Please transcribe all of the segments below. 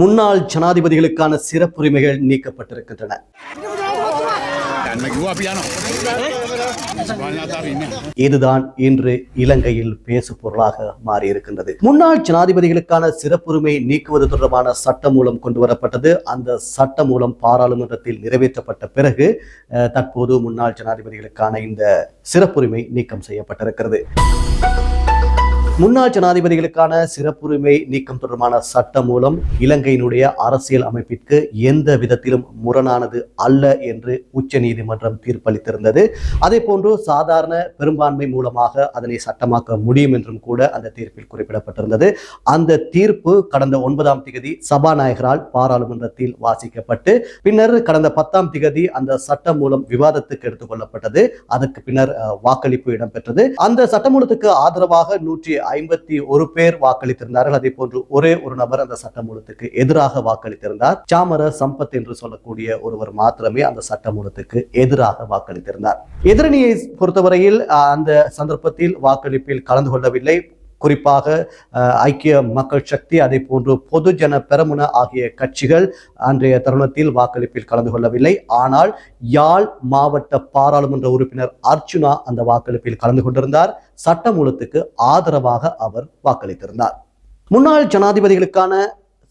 முன்னாள் ஜனாதிபதிகளுக்கான சிறப்புரிமைகள் நீக்கப்பட்டிருக்கின்றன. இதுதான் இன்று இலங்கையில் பேசு பொருளாக மாறியிருக்கின்றது. முன்னாள் ஜனாதிபதிகளுக்கான சிறப்புரிமை நீக்குவது தொடர்பான சட்ட மூலம் கொண்டு வரப்பட்டது அந்த சட்ட மூலம் பாராளுமன்றத்தில் நிறைவேற்றப்பட்ட பிறகு தற்போது முன்னாள் ஜனாதிபதிகளுக்கான இந்த சிறப்புரிமை நீக்கம் செய்யப்பட்டிருக்கிறது. முன்னாள் ஜனாதிபதிகளுக்கான சிறப்புரிமை நீக்கம் தொடர்பான சட்டம் மூலம் இலங்கையினுடைய அரசியல் அமைப்பிற்கு எந்த விதத்திலும் முரணானது அல்ல என்று உச்சநீதிமன்றம் தீர்ப்பளித்திருந்தது. அதே போன்று சாதாரண பெரும்பான்மை மூலமாக அதனை சட்டமாக்க முடியும் என்றும் கூட அந்த தீர்ப்பில் குறிப்பிடப்பட்டிருந்தது. அந்த தீர்ப்பு கடந்த ஒன்பதாம் திகதி சபாநாயகரால் பாராளுமன்றத்தில் வாசிக்கப்பட்டு பின்னர் கடந்த பத்தாம் திகதி அந்த சட்டம் மூலம் விவாதத்துக்கு எடுத்துக் கொள்ளப்பட்டது. அதற்கு பின்னர் வாக்களிப்பு இடம்பெற்றது. அந்த சட்டமூலத்துக்கு ஆதரவாக நூற்றி ஐம்பத்தி ஒரு பேர் வாக்களித்திருந்தார்கள். அதே போன்று ஒரே ஒரு நபர் அந்த சட்டமூலத்துக்கு எதிராக வாக்களித்திருந்தார். சாமர சம்பத் என்று சொல்லக்கூடிய ஒருவர் மாத்திரமே அந்த சட்டமூலத்துக்கு எதிராக வாக்களித்திருந்தார். எதிரணியை பொறுத்தவரையில் அந்த சந்தர்ப்பத்தில் வாக்களிப்பில் கலந்து கொள்ளவில்லை. குறிப்பாக ஐக்கிய மக்கள் சக்தி அதே போன்று பொதுஜன பெரமுன ஆகிய கட்சிகள் அன்றைய தருணத்தில் வாக்களிப்பில் கலந்து கொள்ளவில்லை. ஆனால் யாழ் மாவட்ட பாராளுமன்ற உறுப்பினர் அர்ச்சுனா அந்த வாக்களிப்பில் கலந்து கொண்டிருந்தார். சட்டமூலத்துக்கு ஆதரவாக அவர் வாக்களித்திருந்தார். முன்னாள் ஜனாதிபதிகளுக்கான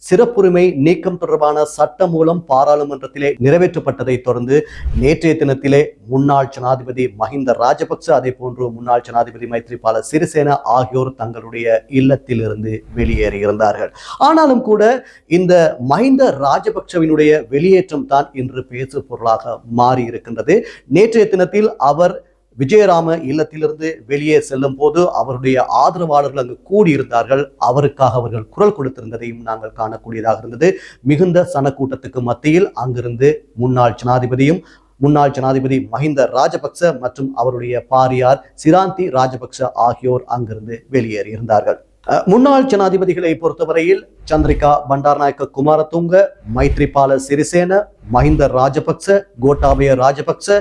சிறப்புரிமை நீக்கம் தொடர்பான சட்ட மூலம் பாராளுமன்றத்திலே நிறைவேற்றப்பட்டதை தொடர்ந்து நேற்றைய தினத்திலே முன்னாள் ஜனாதிபதி மஹிந்த ராஜபக்ச அதே போன்று முன்னாள் ஜனாதிபதி மைத்ரிபால சிறிசேன ஆகியோர் தங்களுடைய இல்லத்தில் இருந்து வெளியேறியிருந்தார்கள். ஆனாலும் கூட இந்த மஹிந்த ராஜபக்சவினுடைய வெளியேற்றம் தான் இன்று பேசு பொருளாக மாறி இருக்கின்றது நேற்றைய தினத்தில் அவர் விஜயராம இல்லத்திலிருந்து வெளியே செல்லும் போது அவருடைய ஆதரவாளர்கள் அங்கு கூடியிருந்தார்கள். அவருக்காக அவர்கள் குரல் கொடுத்திருந்ததையும் நாங்கள் காணக்கூடியதாக இருந்தது. மிகுந்த சனக்கூட்டத்துக்கு மத்தியில் அங்கிருந்து முன்னாள் ஜனாதிபதியும் முன்னாள் ஜனாதிபதி மஹிந்த ராஜபக்ச மற்றும் அவருடைய பாரியார் சிராந்தி ராஜபக்ச ஆகியோர் அங்கிருந்து வெளியேறியிருந்தார்கள். முன்னாள் ஜனாதிபதிகளை பொறுத்தவரையில் சந்திரிகா பண்டாரநாயக்க குமாரதுங்க மைத்ரிபால சிறிசேன மஹிந்த ராஜபக்ச கோட்டாபய ராஜபக்ச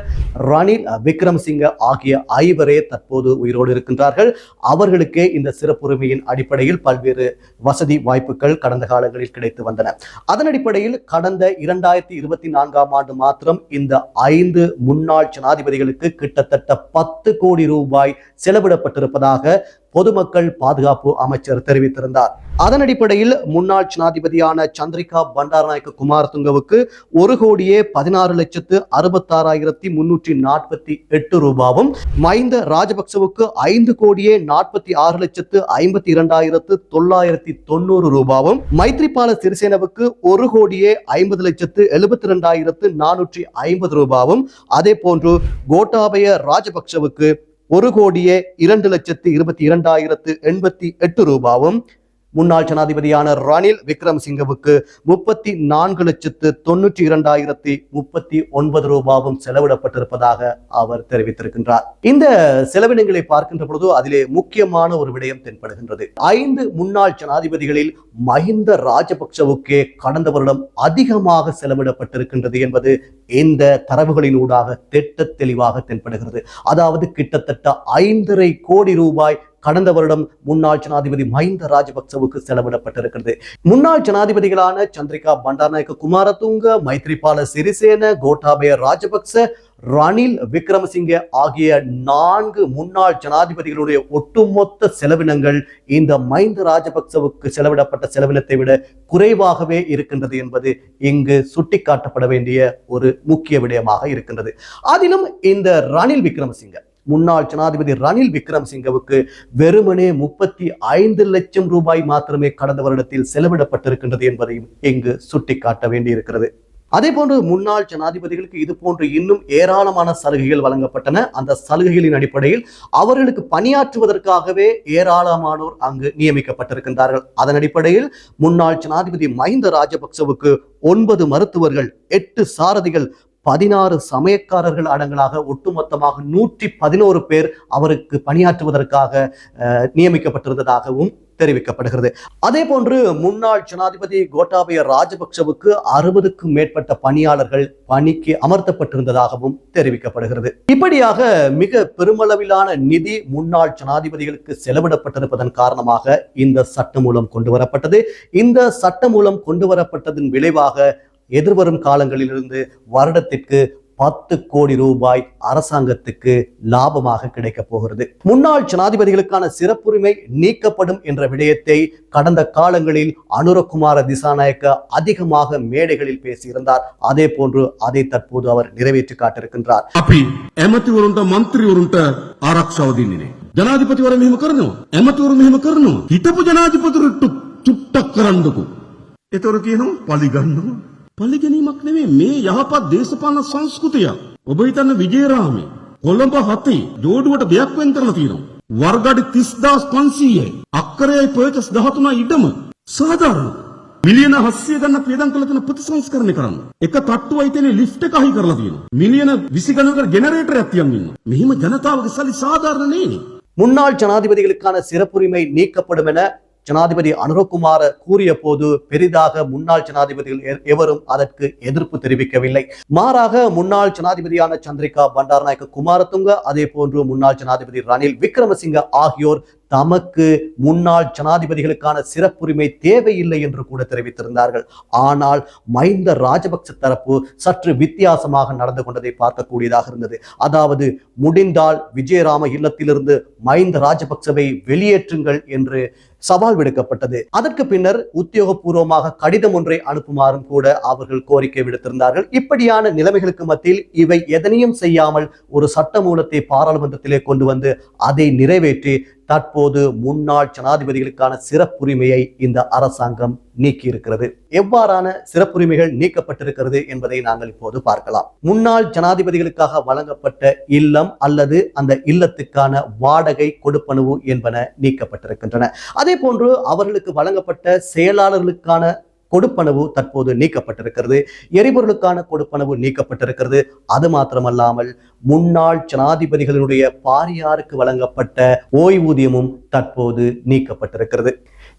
ரணில் விக்ரம்சிங்க ஆகிய ஐவரே தற்போது உயிரோடு இருக்கின்றார்கள். அவர்களுக்கே இந்த சிறப்புரிமையின் அடிப்படையில் பல்வேறு வசதி வாய்ப்புகள் கடந்த காலங்களில் கிடைத்து வந்தன. அதன் அடிப்படையில் கடந்த இரண்டாயிரத்தி இருபத்தி நான்காம் ஆண்டு மாத்திரம் இந்த ஐந்து முன்னாள் ஜனாதிபதிகளுக்கு கிட்டத்தட்ட பத்து கோடி ரூபாய் செலவிடப்பட்டிருப்பதாக பொதுமக்கள் பாதுகாப்பு அமைச்சர் தெரிவித்திருந்தார். அதன் அடிப்படையில் முன்னாள் ஜனாதிபதியான சந்திரிகா பண்டாரநாயக்க குமாரதுங்கவுக்கு ஒரு கோடியே பதினாறு லட்சத்து அறுபத்தாறாயிரத்தி முன்னூற்றி நாற்பத்தி எட்டு ரூபாவும் மஹிந்த ராஜபக்சவுக்கு ஐந்து கோடியே நாற்பத்தி ஆறு லட்சத்து ஐம்பத்தி இரண்டாயிரத்து தொள்ளாயிரத்தி தொண்ணூறு ரூபாவும் மைத்ரிபால சிறிசேனவுக்கு ஒரு கோடியே ஐம்பது லட்சத்து எழுபத்தி இரண்டாயிரத்து நானூற்றி ஐம்பது ரூபாவும் அதே போன்று கோட்டாபய ராஜபக்சவுக்கு ஒரு கோடியே இரண்டு லட்சத்து இருபத்தி இரண்டாயிரத்து எண்பத்தி எட்டு ரூபாவும் முன்னாள் ஜனாதிபதியான ரணில் விக்ரம்சிங்கவுக்கு முப்பத்தி நான்கு லட்சத்து தொண்ணூற்றி இரண்டாயிரத்தி முப்பத்தி ஒன்பது ரூபாவும் செலவிடப்பட்டிருப்பதாக அவர் தெரிவித்திருக்கின்றார். இந்த செலவினங்களை பார்க்கின்ற பொழுது அதிலே முக்கியமான ஒரு விடயம் தென்படுகின்றது. ஐந்து முன்னாள் ஜனாதிபதிகளில் மஹிந்த ராஜபக்சவுக்கே கடந்த வருடம் அதிகமாக செலவிடப்பட்டிருக்கின்றது என்பது இந்த தரவுகளினூடாக திட்ட தெளிவாக தென்படுகிறது. அதாவது கிட்டத்தட்ட ஐந்தரை கோடி ரூபாய் கடந்த வருடம் முன்னாள் ஜனாதிபதி மஹிந்த ராஜபக்சவுக்கு செலவிடப்பட்டிருக்கிறது. முன்னாள் ஜனாதிபதிகளான சந்திரிகா பண்டாரநாயக்க குமாரதுங்க மைத்ரிபால சிறிசேன கோட்டாபய ராஜபக்ச ரணில் விக்ரமசிங்கே ஆகிய நான்கு முன்னாள் ஜனாதிபதிகளுடைய ஒட்டுமொத்த செலவினங்கள் இந்த மைந்த ராஜபக்சவுக்கு செலவிடப்பட்ட செலவினத்தை விட குறைவாகவே இருக்கின்றது என்பது இங்கு சுட்டிக்காட்டப்பட வேண்டிய ஒரு முக்கிய விடயமாக இருக்கின்றது. அதிலும் இந்த ரணில் விக்ரமசிங்க முன்னாள் ஜனாதிபதி ரணில் விக்ரம்சிங்கவுக்கு வெறுமனே முப்பத்தி ஐந்து லட்சம் ரூபாய் மாத்திரமே கடந்த வருடத்தில் செலவிடப்பட்டிருக்கின்றது என்பதையும் இங்கு சுட்டிக்காட்ட வேண்டியிருக்கிறது. அதே போன்று முன்னாள் ஜனாதிபதிகளுக்கு இது போன்று இன்னும் ஏராளமான சலுகைகள் வழங்கப்பட்டன. அந்த சலுகைகளின் அடிப்படையில் அவர்களுக்கு பணியாற்றுவதற்காகவே ஏராளமானோர் அங்கு நியமிக்கப்பட்டிருக்கின்றார்கள். அதன் அடிப்படையில் முன்னாள் ஜனாதிபதி மஹிந்த ராஜபக்சவுக்கு ஒன்பது மருத்துவர்கள் எட்டு சாரதிகள் பதினாறு சமயக்காரர்கள் அடங்கலாக ஒட்டுமொத்தமாக நூற்றி பதினோரு பேர் அவருக்கு பணியாற்றுவதற்காக நியமிக்கப்பட்டிருந்ததாகவும் தெரிவிக்கப்படுகிறது. அதே போன்று முன்னாள் ஜனாதிபதி கோட்டாபய ராஜபக்சவுக்கு அறுபதுக்கும் மேற்பட்ட பணியாளர்கள் பணிக்கு அமர்த்தப்பட்டிருந்ததாகவும் தெரிவிக்கப்படுகிறது. இப்படியாக மிக பெருமளவிலான நிதி முன்னாள் ஜனாதிபதிகளுக்கு செலவிடப்பட்டிருப்பதன் காரணமாக இந்த சட்ட மூலம் கொண்டு வரப்பட்டது இந்த சட்ட மூலம் கொண்டு வரப்பட்டதன் விளைவாக எதிர்வரும் காலங்களிலிருந்து வருடத்திற்கு பத்து கோடி ரூபாய் அரசாங்கத்துக்கு லாபமாக கிடைக்கப் போகிறது. முன்னாள் ஜனாதிபதிகளுக்கான சிறப்புரிமை நீக்கப்படும் என்ற விடயத்தை கடந்த காலங்களில் அனுரகுமார திசாநாயக்க அதிகமாக மேடைகளில் பேசியிருந்தார். அதே போன்று அதை தற்போது அவர் நிறைவேற்றி காட்டிருக்கின்றார் அப்படி எமத்தி உருண்ட மந்திரி ஒரு ஆராய்ச்சி ஜனாதிபதி வர மேம் கரணும் எமத்தி ஒரு மேம் கரணும் இட்டப்பு ஜனாதிபதி చుట్ట కరందుకు ఇతరుకేను పలిగన్ను පලිගැනීමක් නෙවෙයි මේ යහපත් දේශපාලන සංස්කෘතිය. ඔබ හිතන්න විජේරාමේ කොළඹ හතේ ජෝඩුවට දෙයක් වෙන් කරලා තියෙනවා. වර්ගඩි 30500යි. අක්කරයයි පර්චස් 13 ඉඩම සාධාරණ. මිලියන 700 ගන්න ප්‍රියදම් කළ තියෙන ප්‍රතිසංස්කරණය කරන්න. එක තට්ටුවයි තියෙන ලිෆ්ට් එක අහි කරලා තියෙනවා. මිලියන 20 ගණනකට ජෙනරේටරයක් තියන් ඉන්නවා. මෙහිම ජනතාවගේ සල්ලි සාධාරණ නෙනේ. முன்னாள் ஜனாதிபதிகளுக்கான சிறப்புரிமை நீக்கப்படும் என ஜனாதிபதி அனுரகுமார கூறிய போது பெரிதாக முன்னாள் ஜனாதிபதிகள் எ- எவரும் அதற்கு எதிர்ப்பு தெரிவிக்கவில்லை. மாறாக முன்னாள் ஜனாதிபதியான சந்திரிகா பண்டாரநாயக்க குமாரதுங்க அதே போன்று முன்னாள் ஜனாதிபதி ரணில் விக்ரமசிங்க ஆகியோர் தமக்கு முன்னாள் ஜனாதிபதிகளுக்கான சிறப்புரிமை தேவையில்லை என்று கூட தெரிவித்திருந்தார்கள். ஆனால் மைந்த ராஜபக்ச தரப்பு சற்று வித்தியாசமாக நடந்து கொண்டதை பார்க்கக்கூடியதாக இருந்தது. அதாவது முடிந்தால் விஜயராம இல்லத்திலிருந்து மைந்த ராஜபக்சவை வெளியேற்றுங்கள் என்று சவால் விடுக்கப்பட்டது. அதற்கு பின்னர் உத்தியோகபூர்வமாக கடிதம் ஒன்றை அனுப்புமாறும் கூட அவர்கள் கோரிக்கை விடுத்திருந்தார்கள். இப்படியான நிலைமைகளுக்கு மத்தியில் இவை எதனையும் செய்யாமல் ஒரு சட்ட மூலத்தை பாராளுமன்றத்திலே கொண்டு வந்து அதை நிறைவேற்றி தற்போது முன்னாள் ஜனாதிபதிகளுக்கான சிறப்புரிமையை இந்த அரசாங்கம் நீக்கியிருக்கிறது. எவ்வாறான சிறப்புரிமைகள் நீக்கப்பட்டிருக்கிறது என்பதை நாங்கள் இப்போது பார்க்கலாம். முன்னாள் ஜனாதிபதிகளுக்காக வழங்கப்பட்ட இல்லம் அல்லது அந்த இல்லத்துக்கான வாடகை கொடுப்பனவு என்பன நீக்கப்பட்டிருக்கின்றன. அதே போன்று அவர்களுக்கு வழங்கப்பட்ட செயலாளர்களுக்கான கொடுப்பனவு தற்போது நீக்கப்பட்டிருக்கிறது. எரிபொருளுக்கான கொடுப்பனவு நீக்கப்பட்டிருக்கிறது. அது மாத்திரமல்லாமல் முன்னாள் ஜனாதிபதிகளினுடைய பாரியாருக்கு வழங்கப்பட்ட ஓய்வூதியமும் தற்போது நீக்கப்பட்டிருக்கிறது.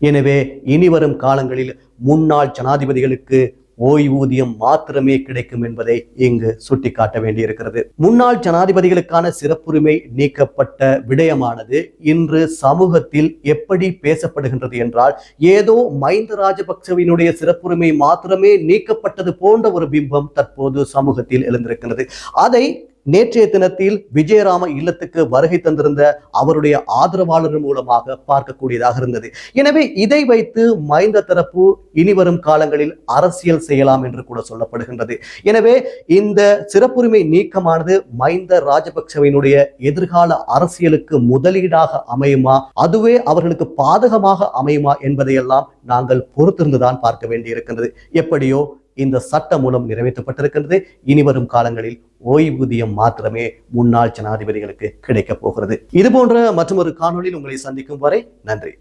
எனவே இனிவரும் காலங்களில் முன்னாள் ஜனாதிபதிகளுக்கு ஓய்வூதியம் மாத்திரமே கிடைக்கும் என்பதை இங்கு சுட்டிக்காட்ட வேண்டியிருக்கிறது. முன்னாள் ஜனாதிபதிகளுக்கான சிறப்புரிமை நீக்கப்பட்ட விடயமானது இன்று சமூகத்தில் எப்படி பேசப்படுகின்றது என்றால் ஏதோ மைந்த ராஜபக்சவினுடைய சிறப்புரிமை மாத்திரமே நீக்கப்பட்டது போன்ற ஒரு பிம்பம் தற்போது சமூகத்தில் எழுந்திருக்கிறது அதை நேற்றைய தினத்தில் விஜயராம இல்லத்துக்கு வருகை தந்திருந்த அவருடைய ஆதரவாளர் மூலமாக பார்க்கக்கூடியதாக இருந்தது. எனவே இதை வைத்து மைந்த தரப்பு இனிவரும் காலங்களில் அரசியல் செய்யலாம் என்று கூட சொல்லப்படுகின்றது. எனவே இந்த சிறப்புரிமை நீக்கமானது மைந்த ராஜபக்சவினுடைய எதிர்கால அரசியலுக்கு முதலீடாக அமையுமா அதுவே அவர்களுக்கு பாதகமாக அமையுமா என்பதையெல்லாம் நாங்கள் பொறுத்திருந்துதான் பார்க்க வேண்டியிருக்கின்றது. எப்படியோ இந்த சட்ட மூலம் நிறைவேற்றப்பட்டிருக்கின்றது. இனிவரும் காலங்களில் ஓய்வூதியம் மாத்திரமே முன்னாள் ஜனாதிபதிகளுக்கு கிடைக்கப் போகிறது. இது போன்ற மற்றொரு காணொளியில் உங்களை சந்திக்கும் வரை நன்றி.